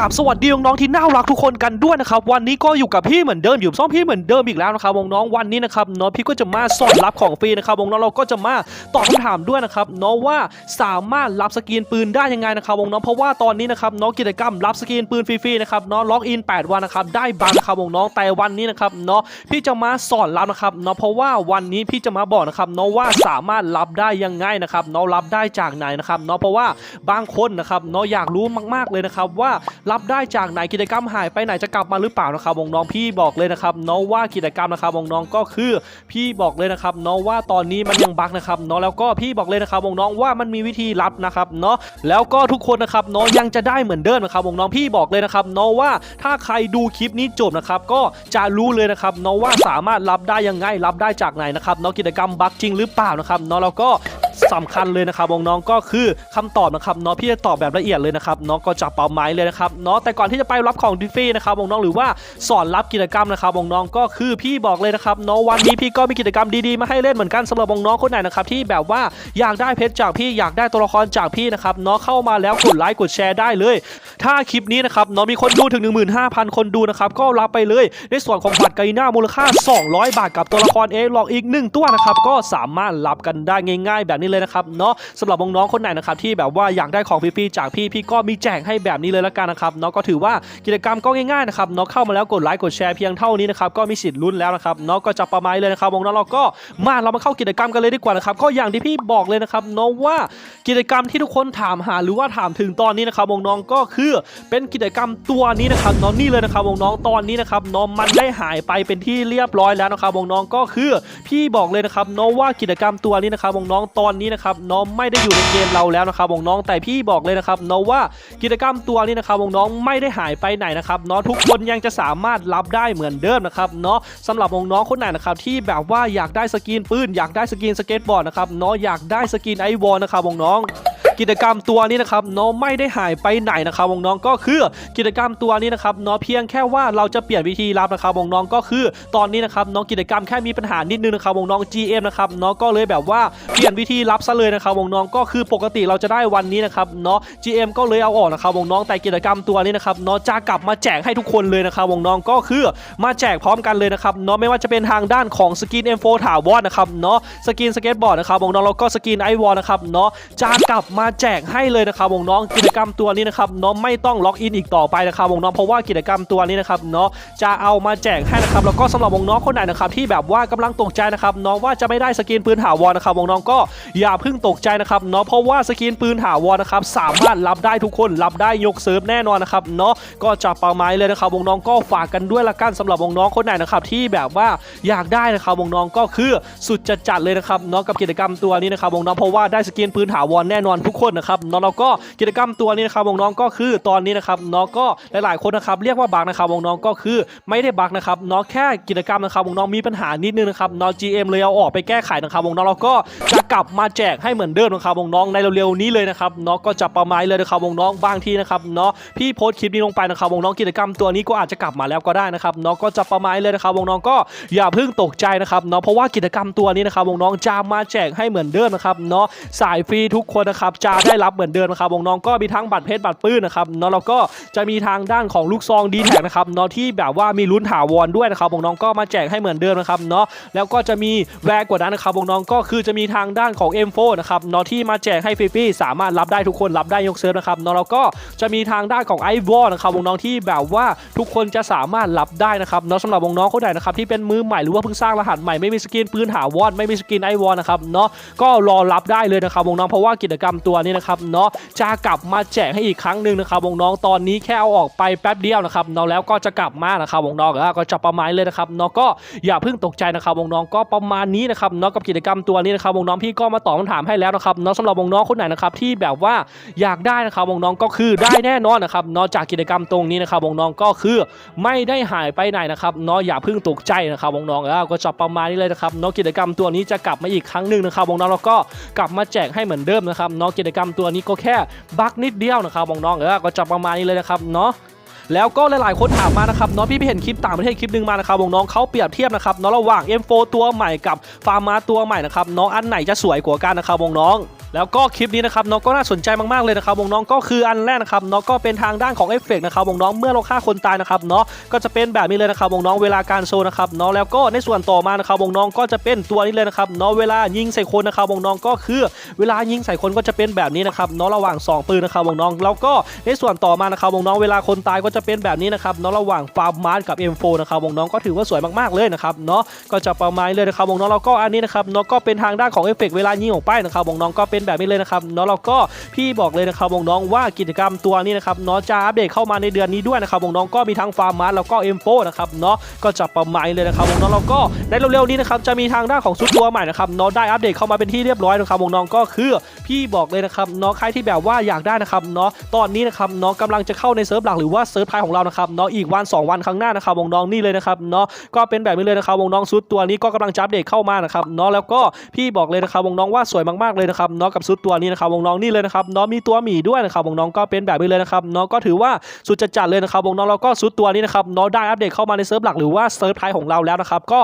กับสวัสดีน้องๆที่น่ารักทุกคนกันด้วยนะครับวันนี้ก็อยู่กับพี่เหมือนเดิมอยู่ช่องพี่เหมือนเดิมอีกแล้วนะครับวงน้องวันนี้นะครับเนาะพี่ก็จะมาสอนรับของฟรีนะครับวงน้องเราก็จะมาตอบคำถามด้วยนะครับเนาะว่าสามารถรับสกรีนปืนได้ยังไงนะครับวงน้องเพราะว่าตอนนี้นะครับเนาะกิจกรรมรับสกรีนปืนฟรีๆนะครับเนาะล็อกอิน 8 วันนะครับได้บังครับวงน้องแต่วันนี้นะครับเนาะพี่จะมาสอนรับนะครับเนาะเพราะว่าวันนี้พี่จะมาบอกนะครับเนาะว่าสามารถรับได้ยังไงนะครับเนาะรับได้จากไหนนะครับเนาะเพราะว่าบางคนนะครับเนาะอยากรู้มากๆเลยนะครับว่ารับได้จากไหนกิจกรรมหายไปไหนจะกลับมาหรือเปล่านะครับวงน้องพี่บอกเลยนะครับเนาะว่ากิจกรรมนะครับวงน้องก็คือพี่บอกเลยนะครับเนาะว่าตอนนี้มันยังบั๊กนะครับเนาะแล้วก็พี่บอกเลยนะครับวงน้องว่ามันมีวิธีรับนะครับเนาะแล้วก็ทุกคนนะครับเนาะยังจะได้เหมือนเดิมนะครับวงน้องพี่บอกเลยนะครับเนาะว่าถ้าใครดูคลิปนี้จบนะครับก็จะรู้เลยนะครับเนาะว่าสามารถรับได้ยังไงรับได้จากไหนนะครับเนาะกิจกรรมบั๊กจริงหรือเปล่านะครับเนาะแล้วก็ สำคัญเลยนะครับน้องๆก็คือคำตอบนะครับเนาะพี่จะตอบแบบละเอียดเลยนะครับเนาะก็จับเป้าหมายเลยนะครับเนาะแต่ก่อนที่จะไปรับของดิฟฟี่นะครับน้องๆหรือว่าสอนรับกิจกรรมนะครับน้องๆก็คือพี่บอกเลยนะครับเนาะวันนี้พี่ก็มีกิจกรรมดีๆมาให้เล่นเหมือนกันสำหรับน้องๆคนไหนนะครับที่แบบว่าอยากได้เพชรจากพี่อยากได้ตัวละครจากพี่นะครับเนาะเข้ามาแล้วกดไลค์กดแชร์ได้เลย ถ้าคลิปนี้นะครับเนาะมีคนดูถึง 15,000 คนดูนะครับก็รับไปเลยในส่วนของบัตรไกน่ามูลค่า 200 บาทกับตัวละครเอหลอกอีก 1 ตัวนะครับก็สามารถรับกันได้ง่าย ๆ แบบนี้เลยนะครับเนาะสำหรับน้องๆคนไหนนะครับที่แบบว่าอยากได้ของฟรีๆจากพี่พี่ก็มีแจกให้แบบนี้เลยละกันนะครับเนาะก็ถือว่ากิจกรรมก็ง่ายๆนะครับเนาะเข้ามาแล้วกดไลค์กดแชร์เพียงเท่านี้นะครับก็มีสิทธิ์ลุ้นแล้วนะครับเนาะก็จะประมาณเลยนะครับน้องๆเราก็มาเรามาเข้ากิจกรรมกันเลยดีกว่านะครับก็อย่างที่พี่บอกเลยนะครับเนาะว่ากิจกรรมที่ทุกคนถามหาหรือว่าถามถึงตอนนี้นะครับน้องๆก็คือเป็นกิจกรรมตัวนี้นะครับน้องนี่เลยนะครับวงน้องตอนนี้นะครับน้องมันได้หายไปเป็นที่เรียบร้อยแล้วนะครับน้องก็คือพี่บอกเลยนะครับน้องว่ากิจกรรมตัวนี้นะครับน้องตอนนี้นะครับน้องไม่ได้อยู่ในเกมเราแล้วนะครับวงน้องแต่พี่บอกเลยนะครับน้องว่ากิจกรรมตัวนี้นะครับวงน้องไม่ได้หายไปไหนนะครับน้องทุกคนยังจะสามารถรับได้เหมือนเดิมนะครับเนาะสำหรับวงน้องคนไหนนะครับที่แบบว่าอยากได้สกินปืนอยากได้สกินสเก็ตบอร์ดนะครับน้องอยากได้สกินไอวอลนะครับวงน้อง กิจกรรมตัวนี้นะครับเนาะไม่ได้หายไปไหนนะครับวงน้องก็คือกิจกรรมตัวนี้นะครับเนาะเพียงแค่ว่าเราจะเปลี่ยนวิธีรับนะครับวงน้องก็คือตอนนี้นะครับน้องกิจกรรมแค่มีปัญหานิดนึงนะครับวงน้อง GM นะครับเนาะก็เลยแบบว่าเปลี่ยนวิธีรับซะเลยนะครับวงน้องก็คือปกติเราจะได้วันนี้นะครับเนาะ GM ก็เลยเอาออกนะครับวงน้องแต่กิจกรรมตัวนี้นะครับเนาะจะกลับมาแจกให้ทุกคนเลยนะครับวงน้องก็คือมาแจกพร้อมกันเลยนะครับเนาะไม่ว่าจะเป็นทางด้านของสกิน M4 ถาวรนะครับเนาะสกินสเก็ตบอร์ดนะครับวงน้องแล้วก็สกินไอวอลนะครับเนาะจะกลับมาแจกให้เลยนะครับวงน้องกิจกรรมตัวนี้นะครับเนาะไม่ต้องล็อกอินอีกต่อไปนะครับวงน้องเพราะว่ากิจกรรมตัวนี้นะครับเนาะจะเอามาแจกให้นะครับแล้วก็สำหรับวงน้องคนไหนนะครับที่แบบว่ากำลังตกใจนะครับเนาะว่าจะไม่ได้สกินปืนถาวรนะครับวงน้องก็อย่าเพิ่งตกใจนะครับเนาะเพราะว่าสกินปืนถาวรนะครับสามารถรับได้ทุกคนรับได้ยกเซิร์ฟแน่นอนนะครับเนาะก็จับเป้าหมายเลยนะครับวงน้องก็ฝากกันด้วยละกันสำหรับวงน้องคนไหนนะครับที่แบบว่าอยากได้นะครับวงน้องก็คือสุดจะจัดเลยนะครับเนาะกับกิจกรรมตัวนี้นะครับวงน้องเพราะว่าได้สกินปืนถาวรแน่นอนทุกคนนะครับนาะแล้วก็กิจกรรมตัวนี้นะครับวงน้องก็คือตอนนี้นะครับเนาะก็หลายๆคนนะครับเรียกว่าบักนะครับวงน้องก็คือไม่ได้บักนะครับเนาะแค่กิจกรรมนะครับวงน้องมีปัญหานิดนึงนะครับเนาะ GM เลยเอาออกไปแก้ไขนะครับวงน้องแล้วก็จะกลับมาแจกให้เหมือนเดิมนะครับวงน้องในเร็วๆนี้เลยนะครับเนาะก็จะประมาณเลยนะครับวงน้องบางทีนะครับเนาะพี่โพสต์คลิปนี้ลงไปนะครับวงน้องกิจกรรมตัวนี้ก็อาจจะกลับมาแล้วก็ได้นะครับเนาะก็จะประมาณเลยนะครับวงน้องก็อย่าเพิ่งตกใจนะครับเนาะเพราะว่ากิจกรรมตัวนี้นะครับวงน้องจะมาแจกให้เหมือนเดิมนะครับเนาะสายฟรีทุกคนนะครับจะได้รับเหมือนเดิมนะครับวงน้องก็มีทั้งบัตรเพชรบัตรปื้นนะครับเนาะแล้วก็จะมีทางด้านของลูกซองดีแท็กนะครับเนาะที่แบบว่ามีลุ้นถาวรด้วยนะครับวงน้องก็มาแจกให้เหมือนเดิมนะครับเนาะแล้วก็จะมีแรงกว่านั้นนะครับวงน้องก็คือจะมีทางด้านของ M4 นะครับเนาะที่มาแจกให้ฟรีๆสามารถรับได้ทุกคนรับได้ยกเซิร์ฟนะครับเนาะแล้วก็จะมีทางด้านของไอวอลนะครับวงน้องที่แบบว่าทุกคนจะสามารถรับได้นะครับเนาะสำหรับวงน้องคนไหนนะครับที่เป็นมือใหม่หรือว่าเพิ่งสร้างรหัสใหม่ไม่มีสกินปืนถาวรไม่มีสกินไอวอลนะครับเนาะก็รอรับได้เลยนะครับวงน้องเพราะว่ากิจกรรมตัวนี้นะครับเนาะจะกลับมาแจกให้อีกครั้งหนึ่งนะครับวงน้องตอนนี้แค่เอาออกไปแป๊บเดียวนะครับเนาะแล้วก็จะกลับมานะครับวงน้องก็จะประมาณเลยนะครับเนาะก็อย่าเพิ่งตกใจนะครับวงน้องก็ประมาณนี้นะครับเนาะกับกิจกรรมตัวนี้นะครับวงน้องพี่ก็มาตอบคำถามให้แล้วนะครับเนาะสำหรับวงน้องคนไหนนะครับที่แบบว่าอยากได้นะครับวงน้องก็คือได้แน่นอนนะครับเนาะจากกิจกรรมตรงนี้นะครับวงน้องก็คือไม่ได้หายไปไหนนะครับเนาะอย่าเพิ่งตกใจนะครับวงน้องก็จะประมาณนี้เลยนะครับเนาะกิจกรรมตัวนี้จะกลับมาอีกครั้งหนึ่งนะครับวงน้องแล้วก็กลับมาแจกให้เหมือนเดิมนะครับเนาะกิจกรรมตัวนี้ก็แค่บั๊กนิดเดียวนะครับวงน้องก็จะประมาณนี้เลยนะครับเนาะแล้วก็หลายๆคนถามมานะครับเนาะพี่ไปเห็นคลิปต่างประเทศคลิปหนึ่งมานะครับวงน้องเขาเปรียบเทียบนะครับเนาะระหว่าง M4 ตัวใหม่กับฟาร์มาตัวใหม่นะครับเนาะอันไหนจะสวยกว่ากันนะครับวงน้อง แล้วก็คลิปนี้นะครับน้องก็น่าสนใจมากๆเลยนะครับวงน้องก็คืออันแรกนะครับน้องก็เป็นทางด้านของเอฟเฟกต์นะครับวงน้องเมื่อเราฆ่าคนตายนะครับเนาะก็จะเป็นแบบนี้เลยนะครับวงน้องเวลาการโชว์นะครับเนาะแล้วก็ในส่วนต่อมานะครับวงน้องก็จะเป็นตัวนี้เลยนะครับเนาะเวลายิงใส่คนนะครับวงน้องก็คือ เวลายิงใส่คนก็จะเป็นแบบนี้นะครับเนาะระหว่างสองปืนนะครับวงน้องแล้วก็ในส่วนต่อมานะครับวงน้องเวลาคนตายก็จะเป็นแบบนี้นะครับเนาะระหว่างฟาร์มมาร์กับ M4 นะครับวงน้องก็ถือว่าสวยมากๆเลยนะครับเนาะก็จะประมาณเลยนะครับวงน้องแล้วก็อันนี้นะครับเนาะก็เป็นทางด้านของเอฟเฟกเวลายิงออกไปนะครับวงน้องก็เป็นแบบนี้เลยนะครับเนาะแล้วก็พี่บอกเลยนะครับวงน้องว่ากิจกรรมตัวนี้นะครับเนาะจะอัปเดตเข้ามาในเดือนนี้ด้วยนะครับวงน้องก็มีทั้งฟาร์มมาร์แล้วก็ M4 นะครับเนาะก็จะประมาณนี้เลยนะครับวงน้องแล้วก็ในเร็วๆนี้นะครับจะมีทางด้านของชุดตัวใหม่นะครับเนาะได้อัปเดตเข้ามาเป็นที่เรียบร้อยนะครับวงน้องก็คือพี่บอกเลยนะครับเนาะใครที่แบบว่าอยากได้นะครับเนาะตอนนี้นะครับเนาะกำลังจะเข้าในเซิร์ฟหลักหรือว่าเซิร์ฟไทยของเรานะครับเนาะอีกวัน 2 วันข้างหน้านะครับวงน้องนี่เลยนะครับเนาะก็เป็นแบบนี้เลยนะครับวงน้องซุดตัวนี้ก็กำลังจะอัปเดตเข้ามานะครับเนาะแล้วก็พี่บอกเลยนะครับวงน้องว่าสวยมากๆเลยนะครับเนาะกับซุดตัวนี้นะครับวงน้องนี่เลยนะครับเนาะมีตัวหมีด้วยนะครับวงน้องก็เป็นแบบนี้เลยนะครับเนาะก็ถือว่าสุดจะจัดเลยนะครับวงน้องแล้วก็ซุดตัวนี้นะครับเนาะได้อัปเดตเข้ามาในเซิร์ฟหลักหรือว่าเซิร์ฟไทยของเราแล้วนะครับก็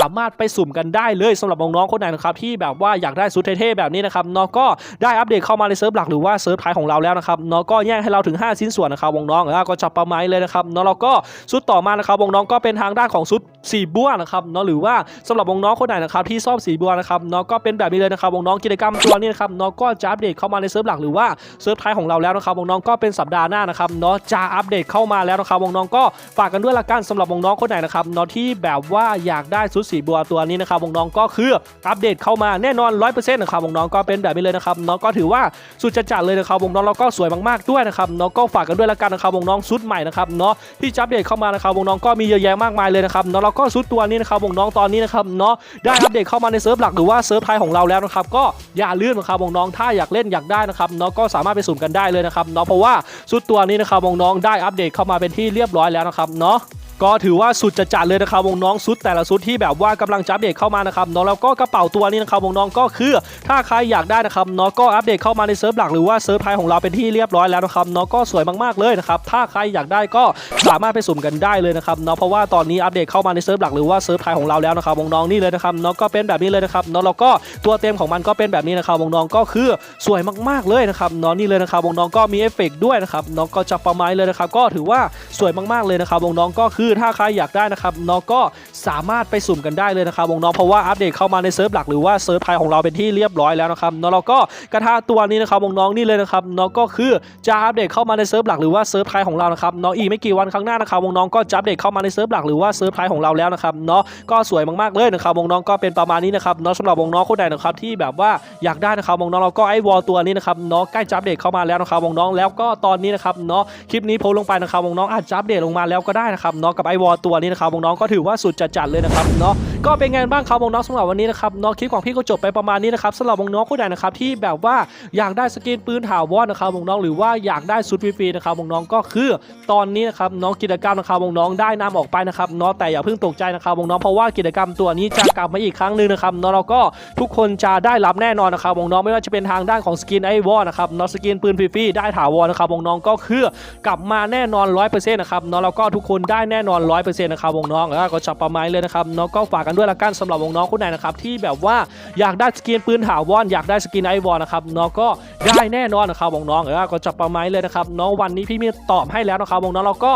สามารถไปสุ่มกันได้เลยสำหรับวงน้องคนไหนนะครับที่แบบว่าอยากได้ซุดเท่ๆแบบนี้นะครับเนาะก็ได้อัปเดตเข้ามาในเซิร์ฟหลักหรือว่าเซิร์ฟไทยของเราแล้วนะครับเนาะก็แยกให้เราถึง 5 ชิ้นส่วนนะครับวงน้องแล้วก็จับประมาณนี้เลยนะครับนาะแล้วก็ซุดต่อมานะครับวงน้องก็เป็นทางด้านของซุดสีบัวนะครับเนาะหรือว่าสำหรับวงน้องคนไหนนะครับที่ชอบสีบัวนะครับเนาะก็เป็นแบบนี้เลยนะครับวงน้องกิจกรรมตัวนี้นะครับเนาะก็จะอัปเดตเข้ามาในเซิร์ฟหลักหรือว่าเซิร์ฟไทยของเราแล้วนะครับวงน้องก็เป็นสัปดาห์หน้านะครับเนาะจะอัปเดตเข้ามาแล้วนะครับวงน้องก็ฝากกันด้วยละกันสำหรับวงน้องคนไหนนะครับเนาะที่แบบว่าอยากได้ชุดสีบัวตัวนี้นะครับวงน้องก็คืออัปเดตเข้ามาแน่นอน100%นะครับวงน้องก็เป็นแบบนี้เลยนะครับเนาะก็ถือว่าสุดจะจัดเลยนะครับวงน้องแล้วก็สวยมากๆด้วยนะครับเนาะก็ฝากกันด้วยละกันนะครับวงน้องชุดใหม่นะครับเนาะที่จะอัปเดตเข้ามานะครับวงน้องก็มีเยอะแยะมากมายเลยนะครับเนาะแล้วก็ชุดตัวนี้นะครับวงน้องตอนนี้นะครับเนาะได้อัปเดตเข้ามาในเซิร์ฟหลักหรือว่าเซิร์ฟไทยของเราแล้วนะครับก็อย่าลืมนะครับวงน้องถ้าอยากเล่นอยากได้นะครับเนาะก็สามารถไปสุ่มกันได้เลยนะครับเนาะเพราะว่าสุดตัวนี้นะครับวงน้องได้อัปเดตเข้ามาเป็นที่เรียบร้อยแล้วนะครับเนาะ ก็ถือว่าสุดจะจัดเลยนะครับวงน้องซุดแต่ละซุดที่แบบว่ากำลังจะอัปเดตเข้ามานะครับเนาะแล้วก็กระเป๋าตัวนี้นะครับวงน้องก็คือ ถ้าใครอยากได้นะครับเนาะก็อัปเดตเข้ามาในเซิร์ฟหลักหรือว่าเซิร์ฟไทยของเราเป็นที่เรียบร้อยแล้วนะครับเนาะก็สวยมากๆเลยนะครับถ้าใครอยากได้ก็สามารถไปสุ่มกันได้เลยนะครับเนาะเพราะว่าตอนนี้อัปเดตเข้ามาในเซิร์ฟหลักหรือว่าเซิร์ฟไทยของเราแล้วนะครับวงน้องนี่เลยนะครับเนาะก็เป็นแบบนี้เลยนะครับเนาะแล้วก็ตัวเต็มของมันก็เป็นแบบนี้นะครับวงน้องก็คือสวยมากๆเลยนะครับเนาะนี่เลยนะครับวงน้องก็มีเอฟเฟกต์ด้วยนะครับเนาะก็จะประมาณเลยนะครับก็ถือว่าสวยมากๆเลยนะครับวงน้องก็คือถ้าใครอยากได้นะครับเนาะก็สามารถไปสุ่มกันได้เลยนะครับวงน้องเพราะว่าอัปเดตเข้ามาในเซิร์ฟหลักหรือว่าเซิร์ฟไทยของเราเป็นที่เรียบร้อยแล้วนะครับนาะแล้วก็กระทะตัวนี้นะครับวงน้องนี่เลยนะครับเนาะก็คือจะอัปเดตเข้ามาในเซิร์ฟหลักหรือว่าเซิร์ฟไทยของเรานะครับเนาะอีกไม่กี่วันข้างหน้านะครับวงน้องก็จะอัปเดตเข้ามาในเซิร์ฟหลักหรือว่าเซิร์ฟไทยของเราแล้วนะครับเนาะก็สวยมากๆเลยนะครับวงน้องก็เป็นประมาณนี้นะครับเนาะสำหรับวงน้องคนไหนนะครับที่แบบว่าอยากได้นะครับวงน้องเราก็ไอวอลตัวนี้นะครับเนาะใกล้จะอัปเดตเข้ามาแล้วนะครับวงน้องแล้วก็ตอนนี้นะครับเนาะคลิปนี้โพลงไปนะครับวงน้องอาจจะอัปเดตลงมาแล้วก็ได้นะครับเนาะกับไอวอลตัวนี้นะครับวงน้องก็ถือว่าสุดจัดๆเลยนะครับเนาะก็เป็นไงบ้างครับวงน้องสำหรับวันนี้นะครับเนาะคลิปของพี่ก็จบไปประมาณนี้นะครับสำหรับวงน้องคนไหนนะครับที่แบบว่าอยากได้สกินปืนถาวรนะครับวงน้องหรือว่าอยากได้ชุดฟรีๆนะครับวงน้องก็คือตอนนี้นะครับน้องกิจกรรมนะครับวงน้องได้นำออกไปนะครับเนาะแต่อย่าเพิ่งตกใจนะครับวงน้องเพราะว่ากิจกรรมตัวนี้จะกลับมาอีกครั้งหนึ่งนะครับเนาะเราก็ทุกคนจะได้รับแน่นอนนะครับวงน้องไม่ว่าจะเป็นทางด้านของสกินไอวอนะครับเนาะสกินปืนฟรีๆได้ถาวรนะครับวงน้องก็คือกลับมาแน่นอน100%นะครับเนาะแล้วก็ทุกคนได้แน่นอน100%นะครับวงน้องแล้วก็จับประมาณเลยนะครับน้องก็ฝากกันด้วยละกันสำหรับวงน้องคนไหนนะครับที่แบบว่าอยากได้สกินปืนถาวรอยากได้สกินไอวอนะครับน้องก็ได้แน่นอนนะครับวงน้องแล้วก็จับประมาณเลยนะครับน้องวันนี้พี่มีตอบให้แล้วนะครับวงน้องเราก็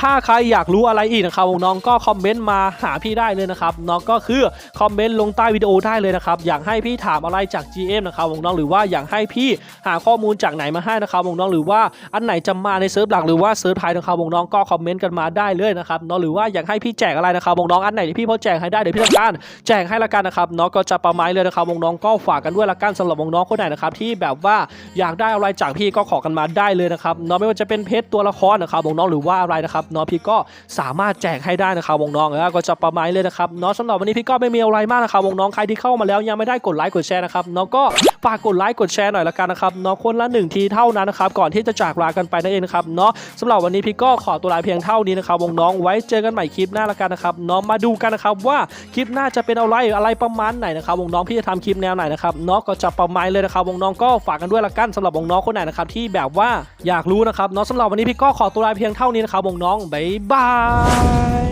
ถ้าใครอยากรู้อะไรอีกนะครับน้องก็คอมเมนต์มาหาพี่ได้เลยนะครับน้องก็คือคอมเมนต์ลงใต้วิดีโอได้เลยนะครับอยากให้พี่ถามอะไรจาก GM นะครับวงน้องหรือว่าอยากให้พี่หาข้อมูลจากไหนมาให้นะครับวงน้องหรือว่าอันไหนจะมาในเซิร์ฟหลักหรือว่าเซิร์ฟไทยนะครับวงน้องก็คอมเมนต์กันมาได้เลยนะครับเนาะหรือว่าอยากให้พี่แจกอะไรนะครับวงน้องอันไหนที่พี่พอแจกให้ได้เดี๋ยวพี่ทำการแจกให้ละกันนะครับเนาะก็จะประมาณเลยนะครับวงน้องก็ฝากกันด้วยละกันสำหรับวงน้องคนไหนนะครับที่แบบว่าอยากได้อะไรจากพี่ก็ขอกันมาได้เลยนะครับเนาะไม่ว่าจะเป็นเพชรตัวละครนะครับวงน้องหรือว่าอะไรนะครับเนาะพี่ก็สามารถแจกให้ได้นะครับวงน้องแล้วก็จะประมาณนี้เลยนะครับเนาะสำหรับวันนี้พี่ก็ไม่มีอะไรมากนะครับวงน้องใครที่เข้ามาแล้วยังไม่ได้กดไลค์กดแชร์นะครับเนาะก็ ฝากกดไลค์กดแชร์หน่อยละกันนะครับเนาะคนละหนึ่งทีเท่านั้นนะครับก่อนที่จะจากลากันไปนั่นเองนะครับเนาะสำหรับวันนี้พี่ก็ขอตัวลาเพียงเท่านี้นะครับวงน้องไว้เจอกันใหม่คลิปหน้าละกันนะครับเนาะมาดูกันนะครับว่าคลิปหน้าจะเป็นอะไรอะไรประมาณไหนนะครับวงน้องพี่จะทำคลิปแนวไหนนะครับเนาะก็จะประมาณเลยนะครับวงน้องก็ฝากกันด้วยละกันสำหรับวงน้องคนไหนนะครับที่แบบว่าอยากรู้นะครับเนาะสำหรับวันนี้พี่ก็ขอตัวลาเพียงเท่านี้นะครับวงน้องบ๊ายบาย